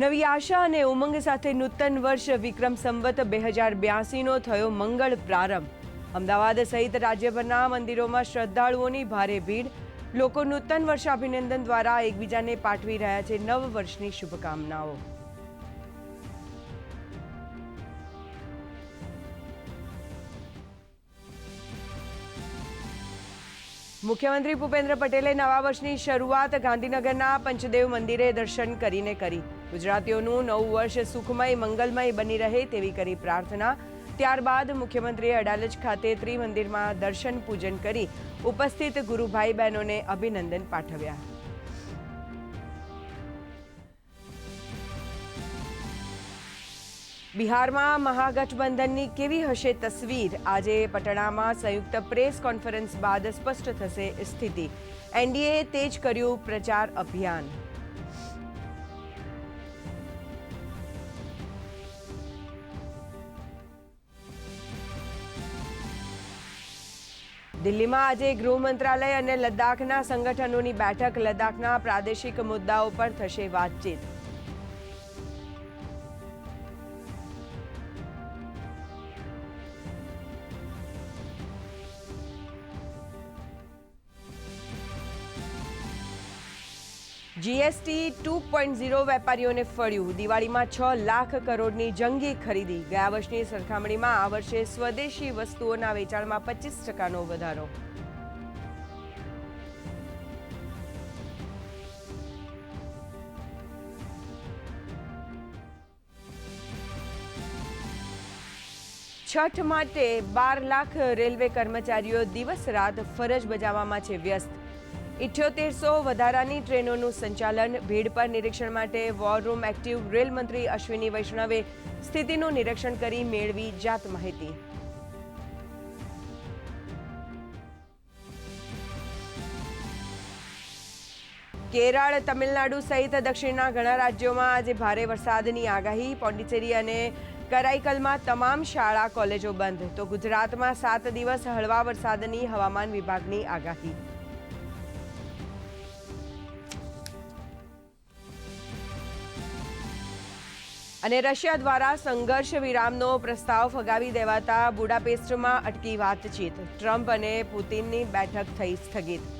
નવી આશા અને ઉમંગ સાથે નૂતન વર્ષ વિક્રમ સંવત બે હજાર બ્યાસીનો થયો મંગળ પ્રારંભ. અમદાવાદ સહિત રાજ્યભરના મંદિરોમાં શ્રદ્ધાળુઓની ભારે ભીડ. લોકો નૂતન વર્ષાભિનંદન દ્વારા એકબીજાને પાઠવી રહ્યા છે નવ વર્ષની શુભકામનાઓ. મુખ્યમંત્રી ભૂપેન્દ્ર પટેલે નવા વર્ષની શરૂઆત ગાંધીનગરના પંચદેવ મંદિરે દર્શન કરીને કરી. ગુજરાતીઓનું નવું વર્ષ સુખમય, મંગલમય બની રહે તેવી કરી પ્રાર્થના. ત્યારબાદ મુખ્યમંત્રીએ અડાલજ ખાતે ત્રિમંદિરમાં દર્શન પૂજન કરી ઉપસ્થિત ગુરુભાઈ બહેનોને અભિનંદન પાઠવ્યા. બિહારમાં મહાગઠબંધનની કેવી હશે તસવીર? આજે પટણામાં સંયુક્ત પ્રેસ કોન્ફરન્સ બાદ સ્પષ્ટ થશે સ્થિતિ. એનડીએ તેજ કર્યું પ્રચાર અભિયાન. દિલ્હીમાં આજે ગૃહ મંત્રાલય અને લદ્દાખના સંગઠનોની બેઠક. લદ્દાખના પ્રાદેશિક મુદ્દાઓ પર થશે વાતચીત. જીએસટી ટુ પોઈન્ટ ઝીરો વેપારીઓને ફળ્યું. દિવાળીમાં છ લાખ કરોડની જંગી ખરીદી. ગયા વર્ષની સરખામણીમાં આ વર્ષે સ્વદેશી વસ્તુઓના વેચાણમાં પચીસ ટકાનો વધારો. છઠ માટે બાર લાખ રેલવે કર્મચારીઓ દિવસ રાત ફરજ બજાવવામાં છે વ્યસ્ત. ઇઠ્યોતેરસો વધારાની ટ્રેનોનું સંચાલન, ભીડ પર નિરીક્ષણ માટે war room active rail Ashwini વૈષ્ણવે સ્થિતિનું નિરીક્ષણ કરી મેળવી જાત માહિતી. કેરળ, તમિલનાડુ સહિત દક્ષિણના ઘણા રાજ્યોમાં આજે ભારે વરસાદની આગાહી. પોંડિચેરી અને કરાઈકલમાં તમામ શાળા, કોલેજો બંધ. તો ગુજરાતમાં સાત દિવસ હળવા વરસાદની હવામાન વિભાગની આગાહી. અને રશિયા દ્વારા સંઘર્ષ વિરામનો પ્રસ્તાવ ફગાવી દેવાતા બુડાપેસ્ટમાં અટકી વાતચીત. ટ્રમ્પ અને પુતિનની બેઠક થઈ સ્થગિત.